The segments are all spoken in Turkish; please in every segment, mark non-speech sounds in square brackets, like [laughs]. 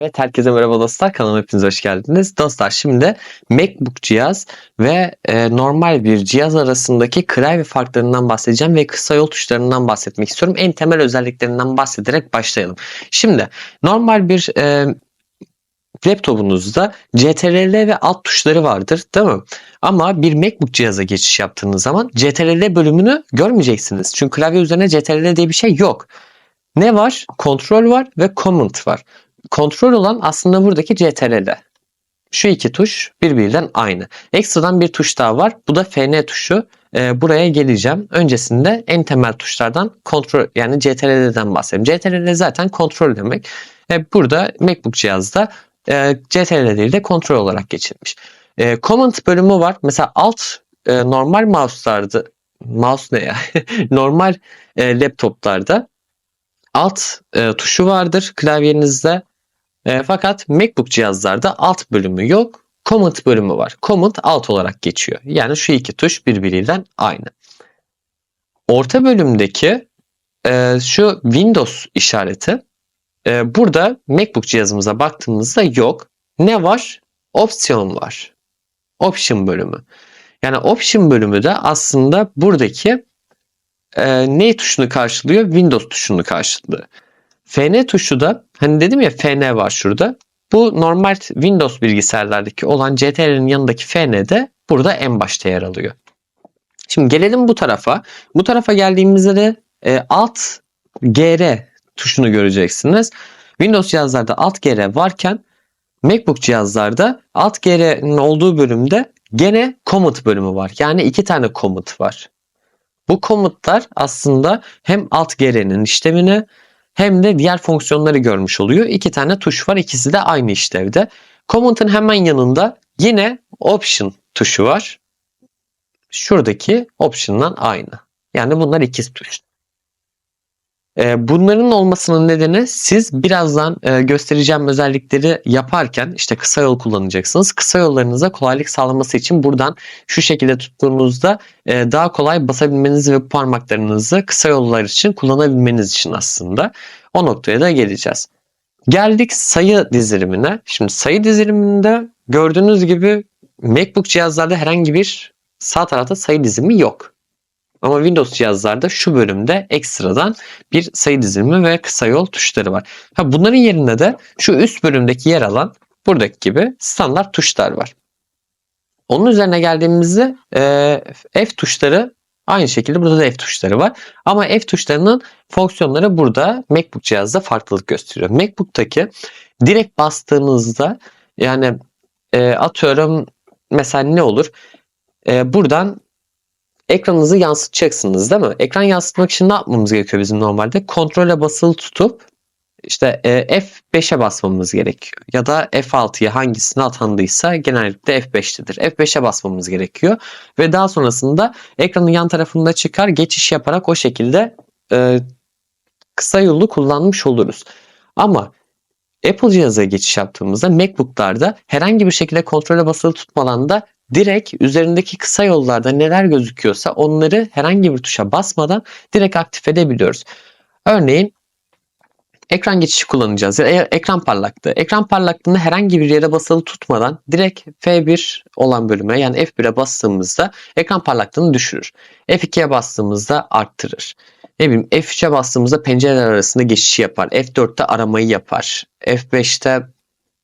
Evet herkese merhaba dostlar kanalıma hepiniz hoş geldiniz. Dostlar şimdi MacBook cihaz ve e, normal bir cihaz arasındaki klavye farklarından bahsedeceğim ve kısa yol tuşlarından bahsetmek istiyorum. En temel özelliklerinden bahsederek başlayalım. Şimdi normal bir e, laptopunuzda CTRL ve alt tuşları vardır değil mi? Ama bir MacBook cihaza geçiş yaptığınız zaman CTRL bölümünü görmeyeceksiniz. Çünkü klavye üzerine CTRL diye bir şey yok. Ne var? Kontrol var ve Command var. Kontrol olan aslında buradaki CTRL. Şu iki tuş birbirinden aynı. Ekstradan bir tuş daha var. Bu da FN tuşu. Ee, buraya geleceğim. Öncesinde en temel tuşlardan kontrol yani CTRL'den bahsedeyim. CTRL zaten kontrol demek. E, burada MacBook cihazda e, CTRL değil de kontrol olarak geçilmiş. E, command bölümü var. Mesela alt e, normal mouse'larda mouse ne ya? [laughs] normal e, laptoplarda alt e, tuşu vardır klavyenizde. E, fakat MacBook cihazlarda alt bölümü yok. Command bölümü var. Command alt olarak geçiyor. Yani şu iki tuş birbiriyle aynı. Orta bölümdeki e, şu Windows işareti e, burada MacBook cihazımıza baktığımızda yok. Ne var? Opsiyon var. Option bölümü. Yani Option bölümü de aslında buradaki e, ne tuşunu karşılıyor? Windows tuşunu karşılıyor. FN tuşu da hani dedim ya FN var şurada. Bu normal Windows bilgisayarlardaki olan CTRL'in yanındaki FN de burada en başta yer alıyor. Şimdi gelelim bu tarafa. Bu tarafa geldiğimizde de e, Alt GR tuşunu göreceksiniz. Windows cihazlarda Alt GR varken MacBook cihazlarda Alt GR'nin olduğu bölümde gene Command bölümü var. Yani iki tane Command var. Bu komutlar aslında hem Alt GR'nin işlemini hem de diğer fonksiyonları görmüş oluyor. İki tane tuş var. İkisi de aynı işlevde. Command'ın hemen yanında yine Option tuşu var. Şuradaki Option'dan aynı. Yani bunlar ikiz tuş. Ee, bunların olmasının nedeni siz birazdan e, göstereceğim özellikleri yaparken işte kısa yol kullanacaksınız. Kısa yollarınıza kolaylık sağlaması için buradan şu şekilde tuttuğunuzda e, daha kolay basabilmeniz ve parmaklarınızı kısa yollar için kullanabilmeniz için aslında. O noktaya da geleceğiz. Geldik sayı dizilimine. Şimdi sayı diziliminde gördüğünüz gibi MacBook cihazlarda herhangi bir sağ tarafta sayı dizimi yok. Ama Windows cihazlarda şu bölümde ekstradan bir sayı dizilimi ve kısa yol tuşları var. Ha, bunların yerine de şu üst bölümdeki yer alan buradaki gibi standart tuşlar var. Onun üzerine geldiğimizde e, F tuşları aynı şekilde burada da F tuşları var. Ama F tuşlarının fonksiyonları burada MacBook cihazda farklılık gösteriyor. MacBook'taki direkt bastığınızda yani e, atıyorum mesela ne olur? E, buradan ekranınızı yansıtacaksınız değil mi? Ekran yansıtmak için ne yapmamız gerekiyor bizim normalde? Kontrole basılı tutup işte e, F5'e basmamız gerekiyor. Ya da F6'ya hangisine atandıysa genellikle F5'tedir. F5'e basmamız gerekiyor. Ve daha sonrasında ekranın yan tarafında çıkar geçiş yaparak o şekilde e, kısa yolu kullanmış oluruz. Ama Apple cihaza geçiş yaptığımızda MacBook'larda herhangi bir şekilde kontrole basılı tutmadan da direkt üzerindeki kısa yollarda neler gözüküyorsa onları herhangi bir tuşa basmadan direkt aktif edebiliyoruz. Örneğin ekran geçişi kullanacağız. E, ekran parlaklığı. Ekran parlaklığını herhangi bir yere basılı tutmadan direkt F1 olan bölüme yani F1'e bastığımızda ekran parlaklığını düşürür. F2'ye bastığımızda arttırır. Ne bileyim F3'e bastığımızda pencereler arasında geçişi yapar. F4'te aramayı yapar. F5'te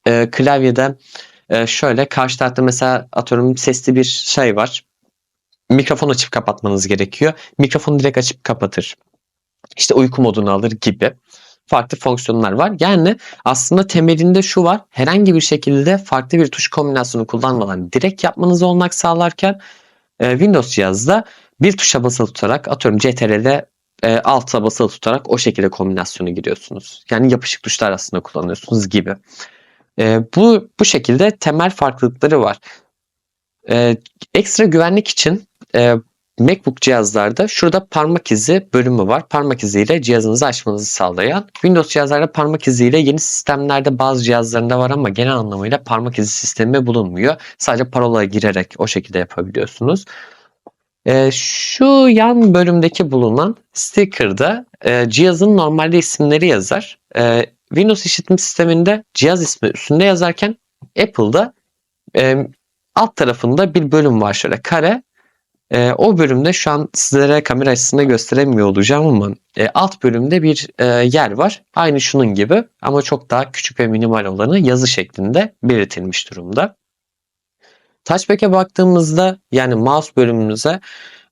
e, klavyeden e, şöyle karşı tarafta mesela atıyorum sesli bir şey var. Mikrofon açıp kapatmanız gerekiyor. Mikrofonu direkt açıp kapatır. İşte uyku modunu alır gibi farklı fonksiyonlar var. Yani aslında temelinde şu var. Herhangi bir şekilde farklı bir tuş kombinasyonu kullanmadan direkt yapmanızı olmak sağlarken e, Windows cihazda bir tuşa basılı tutarak atıyorum CTRL'de e, alta basılı tutarak o şekilde kombinasyonu giriyorsunuz. Yani yapışık tuşlar aslında kullanıyorsunuz gibi. E, bu bu şekilde temel farklılıkları var. E, ekstra güvenlik için e, MacBook cihazlarda şurada parmak izi bölümü var. Parmak iziyle cihazınızı açmanızı sağlayan. Windows cihazlarda parmak iziyle yeni sistemlerde bazı cihazlarında var ama genel anlamıyla parmak izi sistemi bulunmuyor. Sadece parola girerek o şekilde yapabiliyorsunuz. E, şu yan bölümdeki bulunan sticker'da e, cihazın normalde isimleri yazar. E, Windows işletim sisteminde cihaz ismi üstünde yazarken Apple'da e, alt tarafında bir bölüm var şöyle kare. E, o bölümde şu an sizlere kamera açısında gösteremiyor olacağım ama e, alt bölümde bir e, yer var. Aynı şunun gibi ama çok daha küçük ve minimal olanı yazı şeklinde belirtilmiş durumda. Touchback'e baktığımızda yani mouse bölümümüze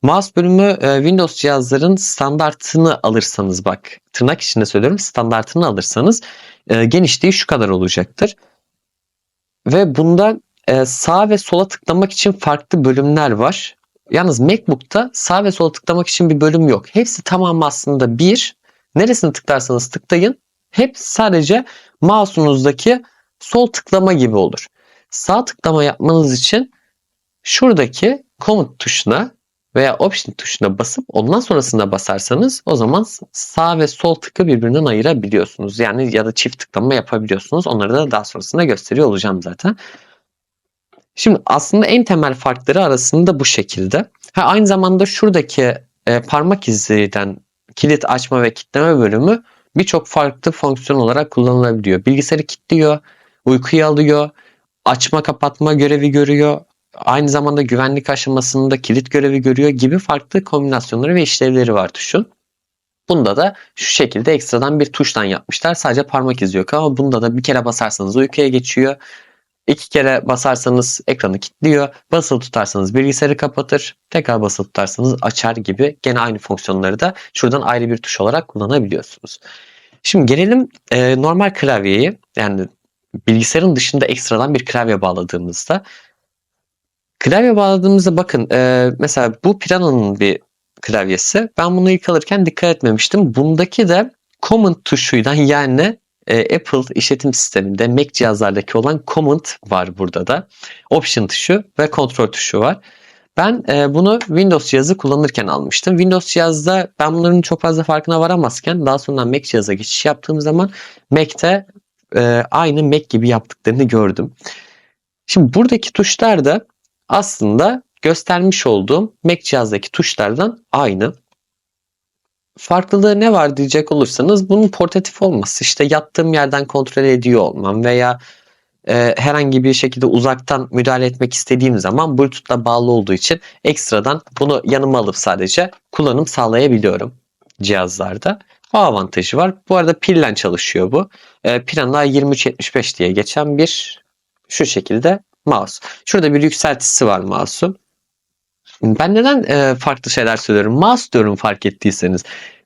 mouse bölümü e, Windows cihazların standartını alırsanız bak tırnak içinde söylüyorum standartını alırsanız e, genişliği şu kadar olacaktır. Ve bunda e, sağ ve sola tıklamak için farklı bölümler var. Yalnız MacBook'ta sağ ve sola tıklamak için bir bölüm yok. Hepsi tamamı aslında bir. Neresini tıklarsanız tıklayın. Hep sadece mouse'unuzdaki sol tıklama gibi olur. Sağ tıklama yapmanız için şuradaki Command tuşuna veya Option tuşuna basıp ondan sonrasında basarsanız o zaman sağ ve sol tıkı birbirinden ayırabiliyorsunuz. Yani ya da çift tıklama yapabiliyorsunuz. Onları da daha sonrasında gösteriyor olacağım zaten. Şimdi aslında en temel farkları arasında bu şekilde. Ha, aynı zamanda şuradaki e, parmak izinden kilit açma ve kilitleme bölümü birçok farklı fonksiyon olarak kullanılabiliyor. Bilgisayarı kilitliyor, uykuyu alıyor, açma kapatma görevi görüyor. Aynı zamanda güvenlik aşamasında kilit görevi görüyor gibi farklı kombinasyonları ve işlevleri var tuşun. Bunda da şu şekilde ekstradan bir tuştan yapmışlar. Sadece parmak izi yok ama bunda da bir kere basarsanız uykuya geçiyor. İki kere basarsanız ekranı kilitliyor. Basılı tutarsanız bilgisayarı kapatır. Tekrar basılı tutarsanız açar gibi gene aynı fonksiyonları da şuradan ayrı bir tuş olarak kullanabiliyorsunuz. Şimdi gelelim e, normal klavyeyi yani bilgisayarın dışında ekstradan bir klavye bağladığımızda klavye bağladığımızda bakın e, mesela bu Piranha'nın bir klavyesi. Ben bunu ilk alırken dikkat etmemiştim. Bundaki de Command tuşuyla yani e, Apple işletim sisteminde Mac cihazlardaki olan Command var burada da. Option tuşu ve kontrol tuşu var. Ben e, bunu Windows cihazı kullanırken almıştım. Windows cihazda ben bunların çok fazla farkına varamazken daha sonra Mac cihaza geçiş yaptığım zaman Mac'te e, aynı Mac gibi yaptıklarını gördüm. Şimdi buradaki tuşlar da aslında göstermiş olduğum Mac cihazdaki tuşlardan aynı. Farklılığı ne var diyecek olursanız bunun portatif olması. İşte yattığım yerden kontrol ediyor olmam veya e, herhangi bir şekilde uzaktan müdahale etmek istediğim zaman Bluetooth'la bağlı olduğu için ekstradan bunu yanıma alıp sadece kullanım sağlayabiliyorum cihazlarda. O avantajı var. Bu arada pillen çalışıyor bu. E, Piranha 2375 diye geçen bir şu şekilde mouse. Şurada bir yükseltisi var mouse'un. Ben neden e, farklı şeyler söylüyorum? Mouse diyorum fark ettiyseniz.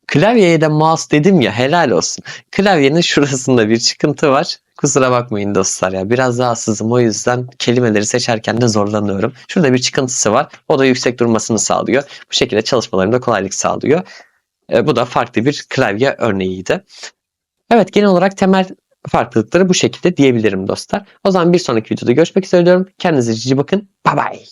Klavyeye de mouse dedim ya helal olsun. Klavyenin şurasında bir çıkıntı var. Kusura bakmayın dostlar ya. Biraz rahatsızım o yüzden kelimeleri seçerken de zorlanıyorum. Şurada bir çıkıntısı var. O da yüksek durmasını sağlıyor. Bu şekilde çalışmalarında kolaylık sağlıyor. E, bu da farklı bir klavye örneğiydi. Evet genel olarak temel farklılıkları bu şekilde diyebilirim dostlar. O zaman bir sonraki videoda görüşmek üzere diyorum. Kendinize cici bakın. Bye bye.